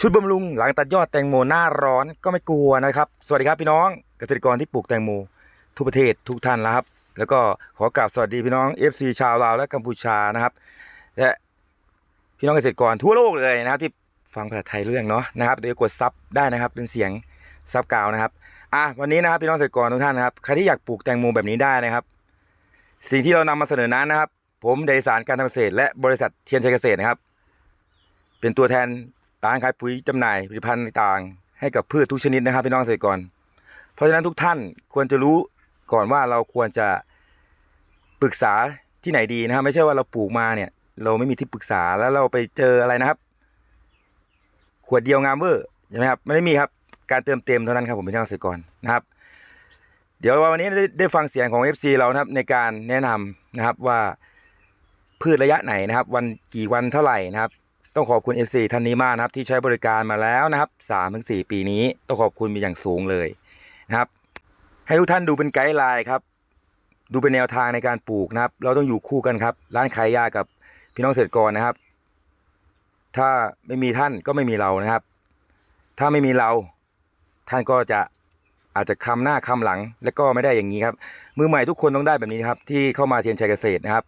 ชุดบำรุงหลังตัดยอดแตงโมหน้าร้อนก็ไม่กลัวนะครับ สวัสดีครับพี่น้องเกษตรกรที่ปลูกแตงโมทุกประเทศทุกท่านแล้วครับ แล้วก็ขอกราบสวัสดีพี่น้อง FC ชาวลาวและกัมพูชานะครับและพี่น้องเกษตรกรทั่วโลกเลยนะครับ ที่ฟังภาษาไทยเรื่องเนาะนะครับเดี๋ยวกดซับได้นะครับเป็นเสียงซับกาวนะครับอะวันนี้นะครับพี่น้องเกษตรกรทุกท่านนะครับใครที่อยากปลูกแตงโมแบบนี้ได้นะครับ สิ่งที่เรานำมาเสนอนั้นนะครับ ผมเดสารการทำเกษตร และบริษัทเทียนชัยเกษตรนะครับ เป็นตัวแทน ร้านขายปุ๋ยจำหน่ายผลิตภัณฑ์ต่างๆ ให้กับพืชทุกชนิดนะครับพี่น้องเกษตรกร เพราะฉะนั้นทุกท่านควรจะรู้ก่อนว่าเราควรจะปรึกษาที่ไหนดีนะครับไม่ใช่ว่าเราปลูกมาเนี่ย เราไม่มีที่ปรึกษาแล้วเราไปเจออะไรนะครับ ขวดเดียวงามเวอร์ใช่ไหมครับไม่ได้มีครับการเติมเต็มเท่านั้นครับผมเป็นเกษตรกรนะครับ เดี๋ยววันนี้ได้ได้ฟังเสียงของ FC เรานะครับในการแนะนำนะครับว่าพืชระยะไหนนะครับ วันกี่วันเท่าไหร่นะครับ ต้องขอบคุณ FC ท่านนี้มากนะครับที่ใช้บริการมาแล้วนะครับ3ถึง4ปีนี้ต้องขอบคุณมีอย่างสูงเลยนะครับให้ทุกท่านดูเป็นไกด์ไลน์ครับ ดูเป็นแนวทางในการปลูกนะครับ เราต้องอยู่คู่กันครับ ร้านขายยากับพี่น้องเกษตรกรนะครับ ถ้าไม่มีท่านก็ไม่มีเรานะครับ ถ้าไม่มีเราท่านก็จะอาจจะคำหน้าคำหลัง และก็ไม่ได้อย่างนี้ครับ มือใหม่ทุกคนต้องได้แบบนี้ครับ ที่เข้ามาเทียนชัยเกษตรนะครับ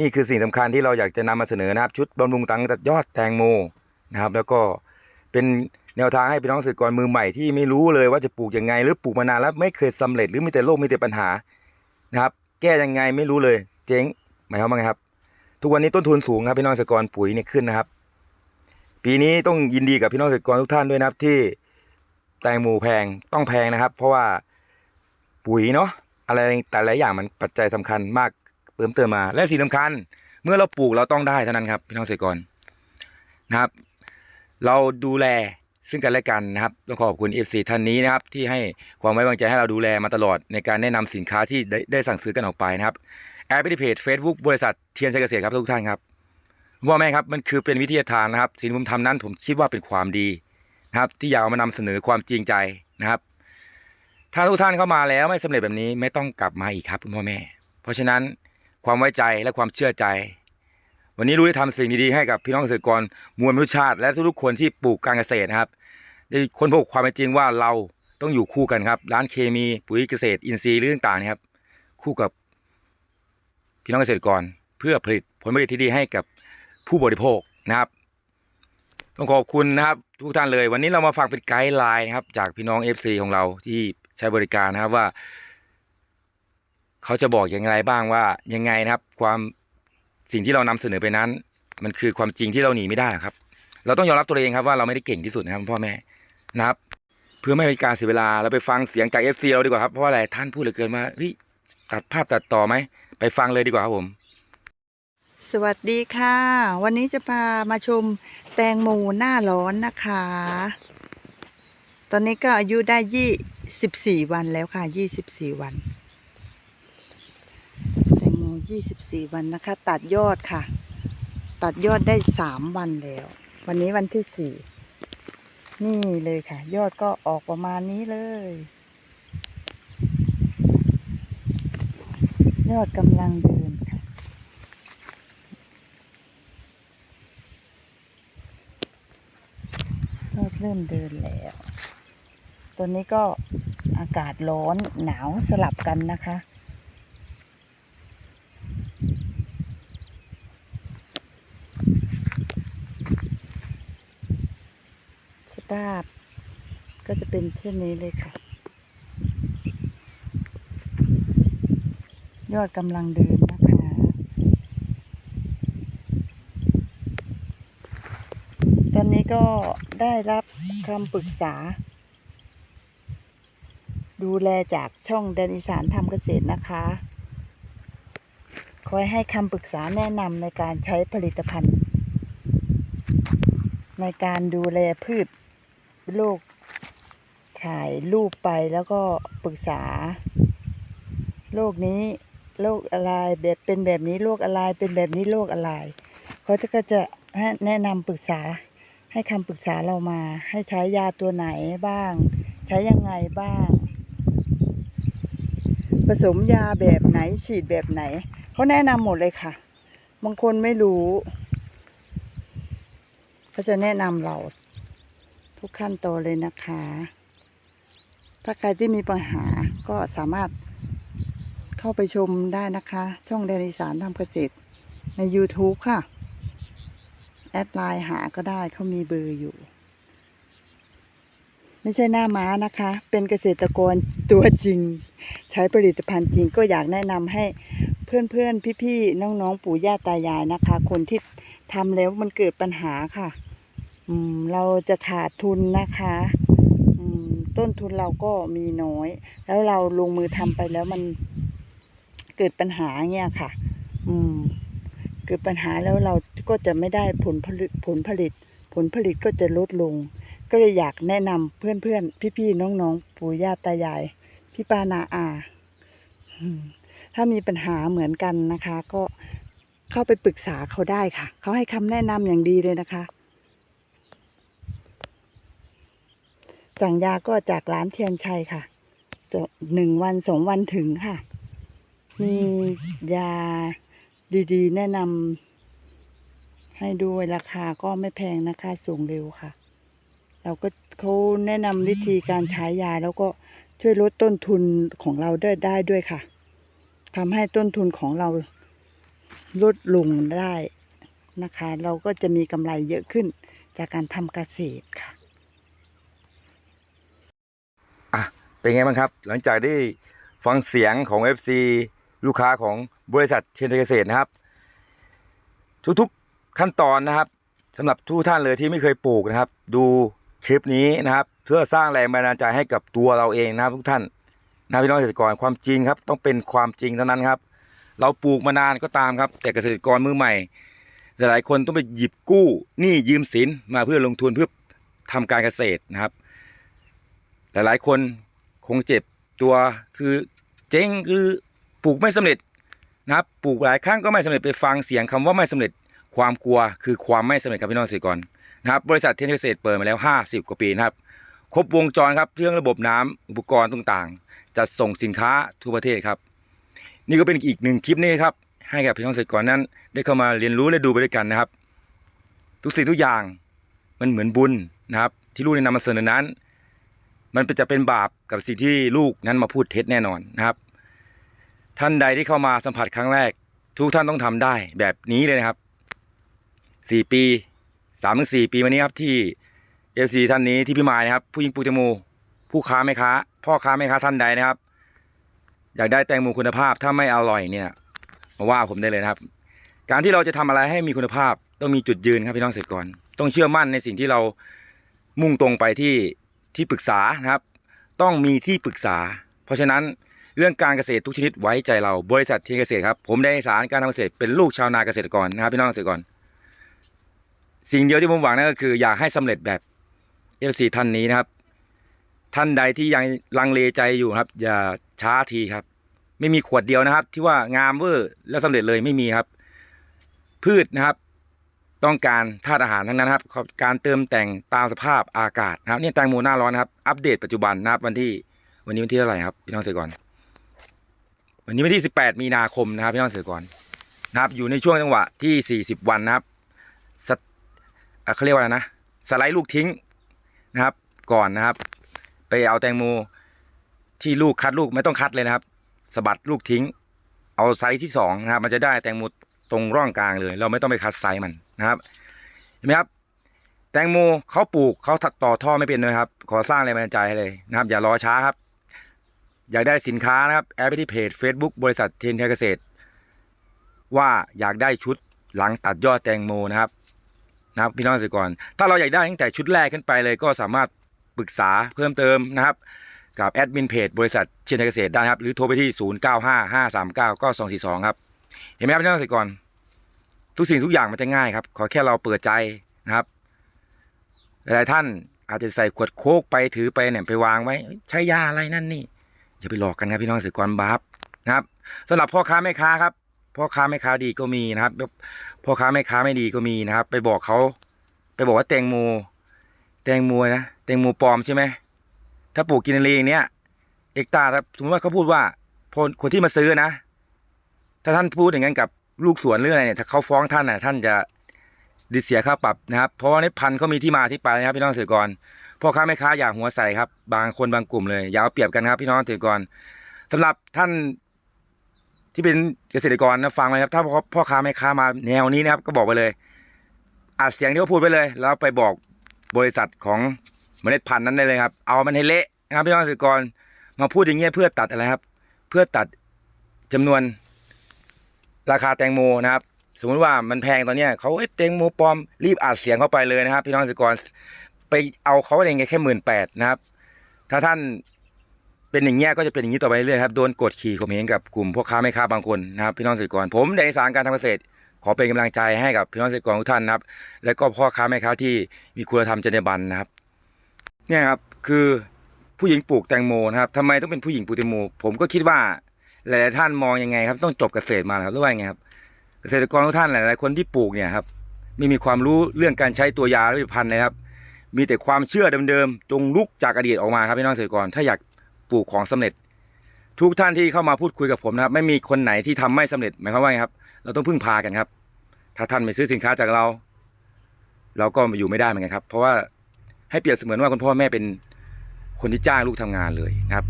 นี่คือสิ่งสำคัญที่เราอยากจะนำมาเสนอนะครับ ชุดบำรุงตังตัดยอดแตงโมนะครับ แล้วก็เป็นแนวทางให้พี่น้องเกษตรกรมือใหม่ที่ไม่รู้เลยว่าจะปลูกยังไง หรือปลูกมานานแล้วไม่เคยสำเร็จหรือมีแต่โรคมีแต่ปัญหานะครับ แก้ยังไงไม่รู้เลย เจ๊งหมายความว่าไงครับ ทุกวันนี้ต้นทุนสูงครับพี่น้องเกษตรกรปุ๋ยเนี่ยขึ้นนะครับ ปีนี้ต้องยินดีกับพี่น้องเกษตรกรทุกท่านด้วยนะครับที่แตงโมแพงต้องแพงนะครับ เพราะว่าปุ๋ยเนาะอะไรแต่หละอย่างมันปัจจัยสำคัญมาก เติมเติมมา และสิ่งสำคัญ เมื่อเราปลูกเราต้องได้เท่านั้นครับพี่น้องเกษตรกรนะครับ เราดูแลซึ่งกันและกันนะครับต้องขอบคุณ FC ท่านนี้นะครับ ที่ให้ความไว้วางใจให้เราดูแลมาตลอดในการแนะนำสินค้าที่ได้ได้สั่งซื้อกันออกไปนะครับแอปที่เพจ Facebook บริษัทเทียนชัยเกษตรครับทุกท่านครับว่าแม่ครับมันคือเป็นวิทยาทานนะครับสิ่งที่ผมทำนั้นผมคิดว่าเป็นความดีนะครับ ที่อยากมานำเสนอความจริงใจนะครับ ถ้าทุกท่านเข้ามาแล้วไม่สำเร็จแบบนี้ไม่ต้องกลับมาอีกครับคุณพ่อแม่ เพราะฉะนั้น ความไว้ใจและความเชื่อใจ วันนี้รู้ได้ทำสิ่งดีๆให้กับพี่น้องเกษตรกรมวลมนุษยชาติ และทุกๆคนที่ปลูกการเกษตรนะครับ ได้ค้นพบความเป็นจริงว่าเราต้องอยู่คู่กันครับ ร้านเคมีปุ๋ยเกษตรอินทรีย์หรืองต่างๆนะครับ คู่กับพี่น้องเกษตรกร เพื่อผลิตผลผลิตที่ดีให้กับผู้บริโภคนะครับต้องขอบคุณนะครับทุกท่านเลย วันนี้เรามาฟังเป็นไกด์ไลน์นะครับ จากพี่น้อง FC ของเราที่ใช้บริการนะครับว่า เขาจะบอกอย่างไรบ้างว่ายังไงนะครับ ความสิ่งที่เรานำเสนอไปนั้น มันคือความจริงที่เราหนีไม่ได้ครับ เราต้องยอมรับตัวเองครับว่าเราไม่ได้เก่งที่สุดนะครับพ่อแม่นะครับ เพื่อไม่ให้การเสียเวลาเราไปฟังเสียงจาก FC เราดีกว่าครับเพราะอะไรท่านพูดเหลือเกินว่าเฮ้ยตัดภาพตัดต่อไหมไปฟังเลยดีกว่าครับผม สวัสดีค่ะ วันนี้จะพามาชมแตงโมหน้าร้อนนะคะ ตอนนี้ก็อายุได้ยี่สิบสี่วันแล้วค่ะยี่สิบสี่วัน ยี่สิบสี่วันนะคะ ตัดยอดค่ะ ตัดยอดได้สามวันแล้ว วันนี้วันที่สี่นี่เลยค่ะ ยอดก็ออกประมาณนี้เลย ยอดกำลังเดินค่ะ ยอดเริ่มเดินแล้ว ตัวนี้ก็อากาศร้อนหนาวสลับกันนะคะ สภาพก็จะเป็นเช่นนี้เลยค่ะ ยอดกำลังเดินนะคะ ตอนนี้ก็ได้รับคำปรึกษา ดูแลจากช่องแดนอีสานทำเกษตรนะคะคอยให้คำปรึกษาแนะนำในการใช้ผลิตภัณฑ์ ในการดูแลพืช โรคถ่ายรูปไปแล้วก็ปรึกษาโรคนี้โรคอะไรแบบเป็นแบบนี้โรคอะไรเป็นแบบนี้โรคอะไรเขาก็จะแนะนำปรึกษาให้คำปรึกษาเรามา ให้ใช้ยาตัวไหนบ้าง ใช้ยังไงบ้าง ผสมยาแบบไหนฉีดแบบไหนเขาแนะนำหมดเลยค่ะ บางคนไม่รู้เขาจะแนะนำเรา ทุกขั้นตอนเลยนะคะ ถ้าใครที่มีปัญหาก็สามารถเข้าไปชมได้นะคะ ช่องแดนอีสานทำเกษตรใน YouTube ค่ะ แอดไลน์หาก็ได้เขามีเบอร์อยู่ ไม่ใช่หน้าม้านะคะ เป็นเกษตรกรตัวจริง ใช้ผลิตภัณฑ์จริงก็อยากแนะนำให้เพื่อนๆ พี่ๆ น้องๆ ปู่ย่าตายายนะคะ คนที่ทำแล้วมันเกิดปัญหาค่ะ เราจะขาดทุนนะคะต้นทุนเราก็มีน้อย แล้วเราลงมือทำไปแล้วมันเกิดปัญหาเงี้ยค่ะ อืม เกิดปัญหาแล้วเราก็จะไม่ได้ผลผลิตผลผลิต ผลผลิตก็จะลดลง ก็เลยอยากแนะนำเพื่อนๆ พี่ๆ น้องๆ ปู่ย่าตายาย พี่ปานาอา ถ้ามีปัญหาเหมือนกันนะคะ ก็เข้าไปปรึกษาเขาได้ค่ะ เขาให้คำแนะนำอย่างดีเลยนะคะ สั่งยาก็จากร้านเทียนชัยค่ะหนึ่งวันสองวันถึงค่ะ มียาดีๆ แนะนำให้ด้วยราคาก็ไม่แพงนะคะส่งเร็วค่ะ เราก็เขาแนะนำวิธีการใช้ยาแล้วก็ช่วยลดต้นทุนของเราได้ได้ด้วยค่ะทำให้ต้นทุนของเราลดลงได้นะคะ เราก็จะมีกำไรเยอะขึ้นจากการทำเกษตรค่ะ อะ เป็นไงบ้างครับ หลังจากได้ฟังเสียงของ FC ลูกค้าของบริษัทเชนเกษตรนะครับ ทุกๆขั้นตอนนะครับสำหรับทุกท่านเลยที่ไม่เคยปลูกนะครับ ดูคลิปนี้นะครับ เพื่อสร้างแรงบันดาลใจให้กับตัวเราเองนะครับ ทุกท่านนะพี่น้องเกษตรกรความจริงครับ ต้องเป็นความจริงเท่านั้นครับ เราปลูกมานานก็ตามครับ แต่เกษตรกรมือใหม่ หลายๆคนต้องไปหยิบกู้หนี้ยืมสินมาเพื่อลงทุนเพื่อทำการเกษตรนะครับ หลายๆคน คงเจ็บตัวคือเจ๊งหรือปลูกไม่สำเร็จนะครับปลูกหลายครั้งก็ไม่สำเร็จไปฟังเสียงคำว่าไม่สำเร็จความกลัวคือความไม่สำเร็จครับพี่น้องเกษตรกรนะครับบริษัทเทนเกษตรเปิดมาแล้ว 50 กว่าปีนะครับ ครบวงจรครับเรื่องระบบน้ำอุปกรณ์ต่างๆ จัดส่งสินค้าทั่วประเทศครับ นี่ก็เป็นอีกหนึ่งคลิปนี้ครับ ให้กับพี่น้องเกษตรกรนั้น ได้เข้ามาเรียนรู้และดูไปด้วยกันนะครับ ทุกสิ่งทุกอย่างมันเหมือนบุญนะครับ ที่ลูกได้นำมาเสนอนั้น มันจะเป็นบาปกับสิ่งที่ลูกนั้นมาพูดเท็จแน่นอนนะครับ ท่านใดที่เข้ามาสัมผัสครั้งแรก ทุกท่านต้องทำได้แบบนี้เลยนะครับสี่ปีสามถึงสี่ปีมานี้ครับที่เอฟซีท่านนี้ที่พี่มายนะครับ ผู้ยิงปูแตงโมผู้ค้าแม่ค้า พ่อค้าแม่ค้าท่านใดนะครับ อยากได้แตงโมคุณภาพถ้าไม่อร่อยเนี่ยมาว่าผมได้เลยนะครับ การที่เราจะทำอะไรให้มีคุณภาพต้องมีจุดยืนครับพี่น้องเกษตรกรต้องเชื่อมั่นในสิ่งที่เรามุ่งตรงไปที่ ที่ปรึกษานะครับ ต้องมีที่ปรึกษา เพราะฉะนั้นเรื่องการเกษตรทุกชนิดไว้ใจเราบริษัทเทียนเกษตรครับผมได้สารการทำเกษตรเป็นลูกชาวนาเกษตรกรนะครับพี่น้องเกษตรกร สิ่งเดียวที่ผมหวังนั่นก็คือ อยากให้สำเร็จแบบเอฟซีท่านนี้นะครับ ท่านใดที่ยังลังเลใจอยู่ครับ อย่าช้าทีครับ ไม่มีขวดเดียวนะครับ ที่ว่างามเวอร์แล้วสำเร็จเลยไม่มีครับ พืชนะครับ ต้องการธาตุอาหารทั้งนั้นครับ การเติมแต่งตามสภาพอากาศนะครับเนี่ยแตงโมหน้าร้อนครับ อัปเดตปัจจุบันนะครับวันที่วันนี้วันที่เท่าไหร่ครับพี่น้องเกษตรกร วันนี้วันที่ 18 มีนาคมนะครับพี่น้องเกษตรกรนะครับ อยู่ในช่วงจังหวะที่ 40 วันนะครับสตเขาเรียกว่าอะไรนะสไลด์ลูกทิ้งนะครับ ก่อนนะครับ ไปเอาแตงโมที่ลูกคัดลูกไม่ต้องคัดเลยนะครับสะบัดลูกทิ้ง เอาไซส์ที่สองนะครับมันจะได้แตงโมตรงร่องกลางเลย เราไม่ต้องไปคัดไซส์มัน นะครับเห็นไหมครับ แตงโมเขาปลูกเขาต่อท่อไม่เป็นเลยครับ ขอสร้างแรงบันดาลใจให้เลยนะครับ อย่ารอช้าครับ อยากได้สินค้านะครับแอดไปที่เพจ Facebook บริษัทเทนเทเกษตร ว่าอยากได้ชุดหลังตัดยอดแตงโมนะครับนะครับพี่น้องเกษตรกร ถ้าเราอยากได้ตั้งแต่ชุดแรกขึ้นไปเลยก็สามารถปรึกษาเพิ่มเติมนะครับกับแอดมินเพจบริษัทเชียนไทยเกษตรได้ครับ หรือโทรไปที่ 0 9 5 5 3 9 9 2 4 2 ครับ เห็นไหมครับพี่น้องเกษตรกร ทุกสิ่งทุกอย่างมันจะง่ายครับ ขอแค่เราเปิดใจนะครับ หลายท่านอาจจะใส่ขวดโคกไปถือไปเนี่ยไปวางไว้ ใช้ยาอะไรนั่นนี่อย่าไปหลอกกันครับพี่น้องเกษตรกรบาปนะครับสำหรับพ่อค้าแม่ค้าครับพ่อค้าแม่ค้าดีก็มีนะครับพ่อค้าแม่ค้าไม่ดีก็มีนะครับ ไปบอกเขาไปบอกว่าแตงโมแตงโมนะแตงโมปลอมใช่ไหมถ้าปลูกกินเองเนี่ยเอกตาถ้าสมมติว่าเขาพูดว่าคนคนที่มาซื้อนะ ถ้าท่านพูดอย่างนั้นกับ ลูกสวนหรืออะไรเนี่ยถ้าเขาฟ้องท่านน่ะท่านจะดิเสียค่าปรับนะครับ เพราะว่าในพันธุ์เขามีที่มาที่ไปนะครับพี่น้องเกษตรกรพ่อค้าแม่ค้าอย่าหัวใส่ครับ บางคนบางกลุ่มเลยอย่าเอาเปรียบกันครับพี่น้องเกษตรกรสำหรับท่านที่เป็นเกษตรกรนะฟังเลยครับ ถ้าพ่อพ่อค้าแม่ค้ามาแนวนี้นะครับ ก็บอกไปเลยอัดเสียงที่เขาพูดไปเลย แล้วไปบอกบริษัทของเมล็ดพันธุ์นั้นได้เลยครับ เอามันให้เละนะครับพี่น้องเกษตรกรมาพูดอย่างเงี้ยเพื่อตัดอะไรครับ เพื่อตัดจำนวน ราคาแตงโมนะครับ สมมุติว่ามันแพงตอนเนี้ยเขาเอ้ยแตงโมปลอมรีบอัดเสียงเข้าไปเลยนะครับ พี่น้องเกษตรกรไปเอาเขาเองแค่หมื่นแปดนะครับ ถ้าท่านเป็นอย่างเงี้ยก็จะเป็นอย่างนี้ต่อไปเรื่อยครับโดนกดขี่ข่มเหงกับกลุ่มพ่อค้าแม่ค้าบางคนนะครับ พี่น้องเกษตรกร ผมในสารการทำเกษตร ขอเป็นกำลังใจให้กับพี่น้องเกษตรกรทุกท่านนะครับ และก็พ่อค้าแม่ค้าที่มีคุณธรรมจรรยาบรรณนะครับ เนี่ยครับคือผู้หญิงปลูกแตงโมนะครับทำไมต้องเป็นผู้หญิงปลูกแตงโม ผมก็คิดว่า หลายๆท่านมองยังไงครับ ต้องจบเกษตรมาครับหรือว่าไงครับ เกษตรกรทุกท่านหลาย ๆ คนที่ปลูกเนี่ยครับไม่มีความรู้เรื่องการใช้ตัวยาและผลิตภัณฑ์นะครับ มีแต่ความเชื่อเดิมๆจงลุกจากอดีตออกมาครับพี่น้องเกษตรกรถ้าอยากปลูกของสำเร็จ ทุกท่านที่เข้ามาพูดคุยกับผมนะครับ ไม่มีคนไหนที่ทำไม่สำเร็จหมายความว่าไงครับ เราต้องพึ่งพากันครับ ถ้าท่านไม่ซื้อสินค้าจากเรา เราก็อยู่ไม่ได้เหมือนกันครับ เพราะว่าให้เปรียบเสมือนว่าคุณพ่อแม่เป็นคนที่จ้างลูกทำงานเลยนะครับ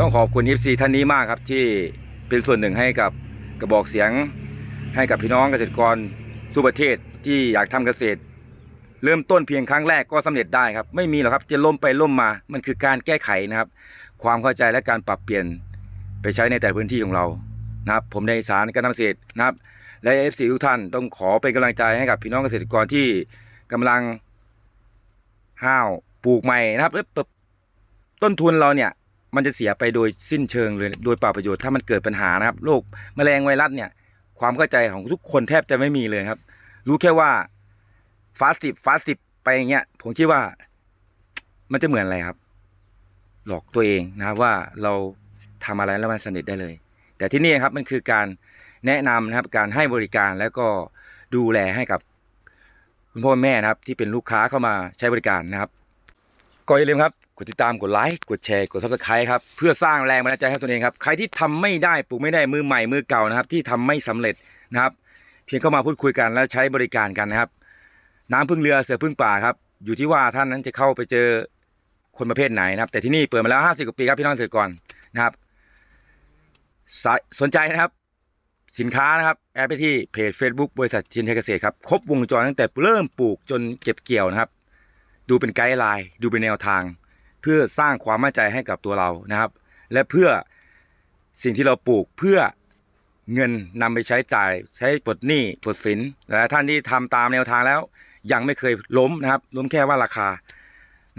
ต้องขอบคุณ FC ท่านนี้มากครับที่เป็นส่วนหนึ่งให้กับกระบอกเสียง ให้กับพี่น้องเกษตรกรทั่วประเทศที่อยากทำเกษตร เริ่มต้นเพียงครั้งแรกก็สำเร็จได้ครับ ไม่มีหรอกครับจะล้มไปล้มมา มันคือการแก้ไขนะครับ ความเข้าใจและการปรับเปลี่ยนไปใช้ในแต่พื้นที่ของเรานะครับ ผมในสารการทำเกษตรนะครับ และเอฟซีทุกท่านต้องขอเป็นกำลังใจให้กับพี่น้องเกษตรกรที่กำลังห้าวปลูกใหม่นะครับแล้วปรับต้นทุนเราเนี่ย มันจะเสียไปโดยสิ้นเชิงเลยโดยเปล่าประโยชน์ถ้ามันเกิดปัญหานะครับโรคแมลงไวรัสเนี่ยความเข้าใจของทุกคนแทบจะไม่มีเลยครับ รู้แค่ว่าฟาสสิบฟาสสิบไปอย่างเงี้ยผมคิดว่า มันจะเหมือนอะไรครับ หลอกตัวเองนะครับว่าเราทำอะไรแล้วมันสำเร็จได้เลย แต่ที่นี่ครับมันคือการแนะนำนะครับการให้บริการแล้วก็ดูแลให้กับ คุณพ่อแม่นะครับ ที่เป็นลูกค้าเข้ามาใช้บริการนะครับ ก็อย่าลืมครับกดติดตามกดไลค์กดแชร์กดซับสไครต์ครับเพื่อสร้างแรงบันดาลใจให้ตัวเองครับใครที่ทำไม่ได้ปลูกไม่ได้มือใหม่มือเก่านะครับ ที่ทำไม่สำเร็จนะครับ เพียงเข้ามาพูดคุยกันและใช้บริการกันนะครับ น้ำพึ่งเรือเสือพึ่งป่าครับ อยู่ที่ว่าท่านนั้นจะเข้าไปเจอคนประเภทไหนนะครับ แต่ที่นี่เปิดมาแล้ว50กว่าปีครับพี่น้องเกษตรกรนะครับสสนใจนะครับสินค้านะครับ แอดไปที่เพจ Facebook บริษัทชินไทยเกษตรครับ ครบวงจรตั้งแต่เริ่มปลูกจนเก็บเกี่ยวนะครับ ดูเป็นไกด์ไลน์ดูเป็นแนวทาง เพื่อสร้างความมั่นใจให้กับตัวเรานะครับ และเพื่อสิ่งที่เราปลูกเพื่อเงินนำไปใช้จ่าย ใช้ปลดหนี้ปลดสินและท่านที่ทำตามแนวทางแล้ว ยังไม่เคยล้มนะครับ ล้มแค่ว่าราคา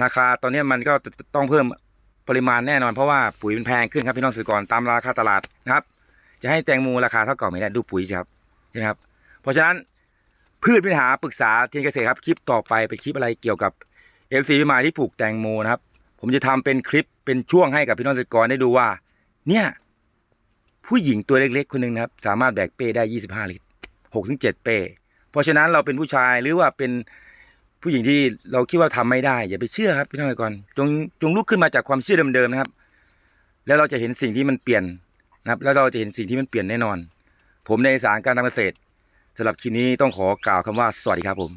ราคาตอนนี้มันก็จะต้องเพิ่มปริมาณแน่นอนเพราะว่าปุ๋ยมันแพงขึ้นครับพี่น้องสื่อกรตามราคาตลาดนะครับ จะให้แตงโมราคาเท่าเก่าไม่ได้ดูปุ๋ยสิครับใช่ไหมครับ เพราะฉะนั้นพืชปัญหาปรึกษาทียนเกษตรครับคลิปต่อไปเป็นคลิปอะไรเกี่ยวกับ เอฟซีพิมายที่ปลูกแตงโมนะครับ ผมจะทำเป็นคลิปเป็นช่วงให้กับพี่น้องเกษตรกรได้ดูว่า เนี่ย ผู้หญิงตัวเล็กๆคนหนึ่งนะครับ สามารถแบกเป้ได้ 25 ลิตร6ถึง7เป้ เพราะฉะนั้นเราเป็นผู้ชายหรือว่าเป็นผู้หญิงที่เราคิดว่าทำไม่ได้ อย่าไปเชื่อครับพี่น้องเกษตรกรจงจงลุกขึ้นมาจากความเชื่อเดิมๆนะครับ แล้วเราจะเห็นสิ่งที่มันเปลี่ยนนะครับ แล้วเราจะเห็นสิ่งที่มันเปลี่ยนแน่นอน ผมในสารการทำเกษตรสำหรับคลิปนี้ต้องขอกล่าวคำว่าสวัสดีครับผม